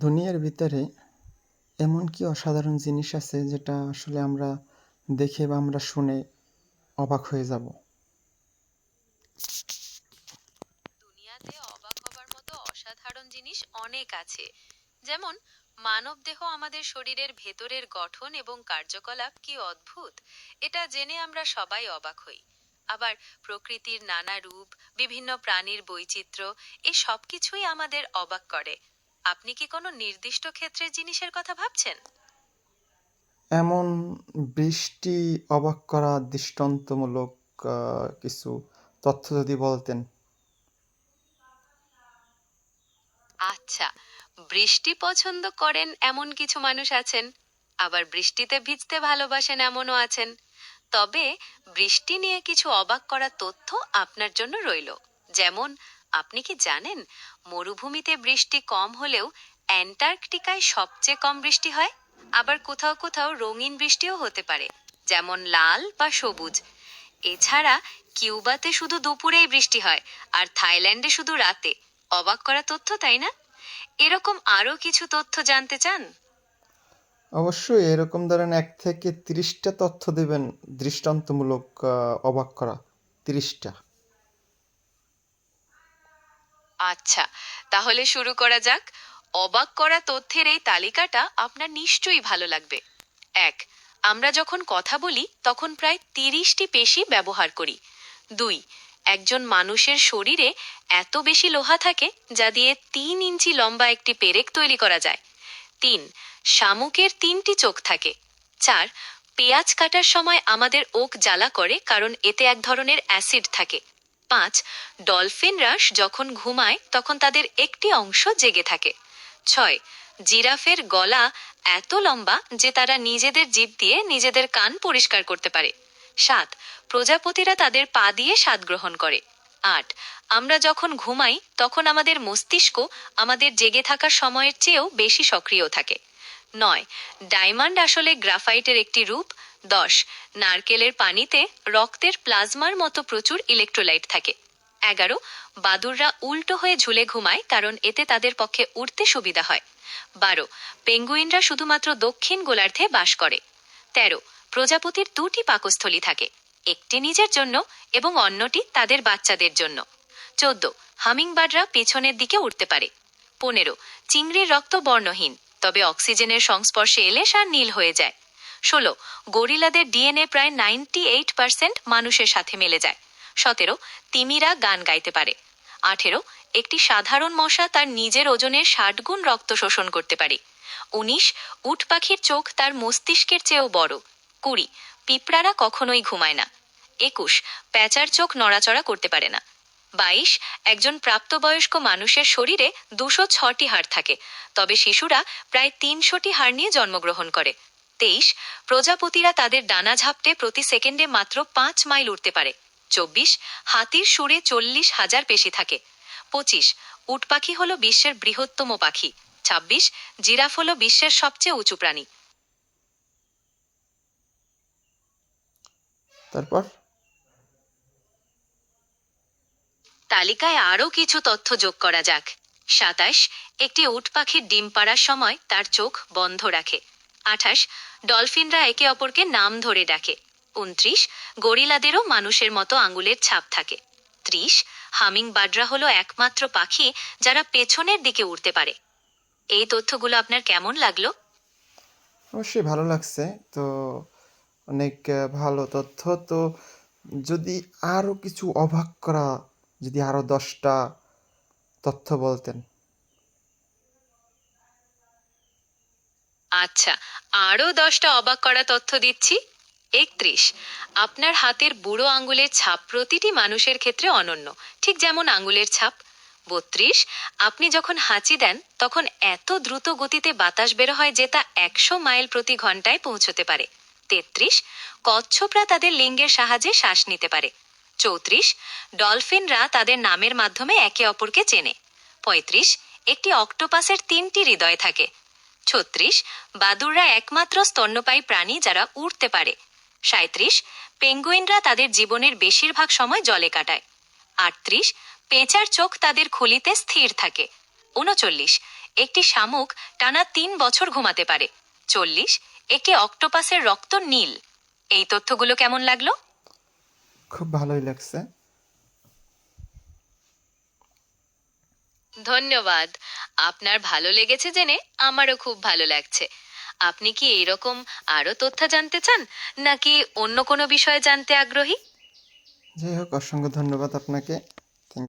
দুনিয়ার ভিতরে এমন কি অসাধারণ জিনিস আছে যেটা আসলে আমরা দেখে বা আমরা শুনে অবাক হয়ে যাব? দুনিয়াতে অবাক হবার মতো অসাধারণ জিনিস অনেক আছে। যেমন, মানবদেহ আমাদের শরীরের ভেতরের গঠন এবং কার্যকলাপ কি অদ্ভুত? এটা জেনে আমরা সবাই অবাক হই। আবার প্রকৃতির নানা রূপ, বিভিন্ন প্রাণীর বৈচিত্র্য এই সব কিছুই আমাদের অবাক করে। আপনি কি কোনো নির্দিষ্ট ক্ষেত্রের জিনিসের কথা ভাবছেন? এমন বৃষ্টি অবাক করা দৃষ্টান্তমূলক আহ, কিছু তথ্য যদি বলতেন। আচ্ছা বৃষ্টি পছন্দ করেন এমন কিছু মানুষ আছেন আবার বৃষ্টিতে ভিজতে ভালোবাসেন এমনও আছেন। তবে বৃষ্টি নিয়ে কিছু অবাক করা তথ্য আপনার জন্য রইল যেমন আপনি কি জানেন, মরুভূমিতে বৃষ্টি কম হলেও অ্যান্টার্কটিকায় সবচেয়ে কম বৃষ্টি হয়? আবার কোথাও কোথাও রঙিন বৃষ্টিও হতে পারে, যেমন লাল বা সবুজ। এছাড়া কিউবাতে শুধু দুপুরেই বৃষ্টি হয়, আর থাইল্যান্ডে শুধু রাতে। অবাক করা তথ্য, তাই না? এরকম আরও কিছু তথ্য জানতে চান? অবশ্যই, এরকম ধরেন এক থেকে তিরিশটা তথ্য দেবেন, দৃষ্টান্তমূলক অবাক করা। তিরিশটা। আচ্ছা তাহলে শুরু করা যাক। অবাক করা তথ্যের এই তালিকাটা আপনার নিশ্চয়ই ভালো লাগবে। এক, আমরা যখন কথা বলি, তখন প্রায় তিরিশটি পেশি ব্যবহার করি। দুই, একজন মানুষের শরীরে এত বেশি লোহা থাকে, যা দিয়ে তিন ইঞ্চি লম্বা একটি পেরেক তৈরি করা যায়। তিন, শামুকের তিনটি চোখ থাকে। চার, পেঁয়াজ কাটার সময় আমাদের ওক জ্বালা করে, কারণ এতে এক ধরনের অ্যাসিড থাকে। পাঁচ ডলফিনরা যখন ঘুমায়, তখন তাদের একটি অংশ জেগে থাকে। ছয়, জিরাফের গলা এত লম্বা যে তারা নিজেদের জিভ দিয়ে নিজেদের কান পরিষ্কার করতে পারে। সাত, প্রজাপতিরা তাদের পা দিয়ে স্বাদ গ্রহণ করে। আট, আমরা যখন ঘুমাই, তখন আমাদের মস্তিষ্ক আমাদের জেগে থাকার সময়ের চেয়েও বেশি সক্রিয় থাকে। নয়, ডায়মন্ড আসলে গ্রাফাইটের একটি রূপ দশ। নারকেলের পানিতে রক্তের প্লাজমার মতো প্রচুর ইলেকট্রোলাইট থাকে। এগারো, বাদুররা উল্টো হয়ে ঝুলে ঘুমায় কারণ এতে তাদের পক্ষে উঠতে সুবিধা হয়। বারো, পেঙ্গুইনরা শুধুমাত্র দক্ষিণ গোলার্ধে বাস করে। তেরো, প্রজাপতির দুটি পাকস্থলী থাকে, একটি নিজের জন্য এবং অন্যটি তাদের বাচ্চাদের জন্য। চোদ্দ হামিংবার্ডরা পেছনের দিকে উঠতে পারে। পনেরো, চিংড়ির রক্ত বর্ণহীন, তবে অক্সিজেনের সংস্পর্শে এলে সার নীল হয়ে যায়। ষোলো, গরিলাদের ডিএনএ প্রায় নাইনটি এইট পার্সেন্ট মানুষের সাথে মেলে যায়। সতেরো, তিমিরা গান গাইতে পারে। আঠেরো, একটি সাধারণ মশা তার নিজের ওজনের ষাট গুণ রক্ত শোষণ করতে পারে। উনিশ, উট পাখির চোখ তার মস্তিষ্কের চেয়েও বড়। কুড়ি, পিঁপড়ারা কখনোই ঘুমায় না। একুশ, প্যাঁচার চোখ নড়াচড়া করতে পারে না। বাইশ, একজন প্রাপ্তবয়স্ক মানুষের শরীরে দুশো ছটি হাড় থাকে, তবে শিশুরা প্রায় তিনশোটি হাড় নিয়ে জন্মগ্রহণ করে। তেইশ প্রজাপতিরা তাদের ডানা ঝাপটে প্রতি সেকেন্ডে মাত্র পাঁচ মাইল উঠতে পারে। চব্বিশ হাতির সুরে চল্লিশ হাজার পেশি থাকে। পঁচিশ উট পাখি হল বিশ্বের বৃহত্তম পাখি। ছাব্বিশ জিরাফ হল বিশ্বের সবচেয়ে উঁচু প্রাণী। তারপর? তালিকায় আরও কিছু তথ্য যোগ করা যাক। সাতাশ একটি উট পাখির ডিম পাড়ার সময় তার চোখ বন্ধ রাখে। আঠাশ ডলফিনরা একে অপরকে নাম ধরে ডাকে। উনত্রিশ, গরিলাদেরও মানুষের মতো আঙুলের ছাপ থাকে। ত্রিশ হামিং বাডরা হলো একমাত্র পাখি যারা পেছনের দিকে উড়তে পারে। এই তথ্যগুলো আপনার কেমন লাগল? অবশ্যই ভালো লাগছে। তো অনেক ভালো তথ্য। তো যদি আরও কিছু অবাক করা, যদি আরও দশটা তথ্য বলতেন। আচ্ছা আরও দশটা অবাক করা তথ্য দিচ্ছি। একত্রিশ, আপনার হাতের বুড়ো আঙ্গুলের ছাপ প্রতিটি মানুষের ক্ষেত্রে অনন্য, ঠিক যেমন আঙ্গুলের ছাপ। বত্রিশ, আপনি যখন হাঁচি দেন, তখন এত দ্রুত গতিতে বাতাস বের হয় যে তা একশো মাইল প্রতি ঘন্টায় পৌঁছতে পারে। তেত্রিশ, কচ্ছপরা তাদের লিঙ্গের সাহায্যে শ্বাস নিতে পারে। চৌত্রিশ, ডলফিনরা তাদের নামের মাধ্যমে একে অপরকে চেনে। পঁয়ত্রিশ, একটি অক্টোপাসের তিনটি হৃদয় থাকে। ছত্রিশ বাদুররা একমাত্র স্তন্যপায়ী প্রাণী যারা উড়তে পারে। সাঁত্রিশ পেঙ্গুইনরা তাদের জীবনের বেশিরভাগ সময় জলে কাটায়। আটত্রিশ, পেঁচার চোখ তাদের খুলিতে স্থির থাকে। উনচল্লিশ, একটি শামুক টানা তিন বছর ঘুমাতে পারে। চল্লিশ, একটি অক্টোপাসের রক্ত নীল। এই তথ্যগুলো কেমন লাগল? খুব ভালোই লাগছে। ধন্যবাদ। আপনার ভালো লেগেছে জেনে আমারও খুব ভালো লাগছে। আপনি কি এইরকম আরও তথ্য জানতে চান, নাকি অন্য কোনো বিষয়ে জানতে আগ্রহী? যাই হোক, অসংখ্য ধন্যবাদ আপনাকে।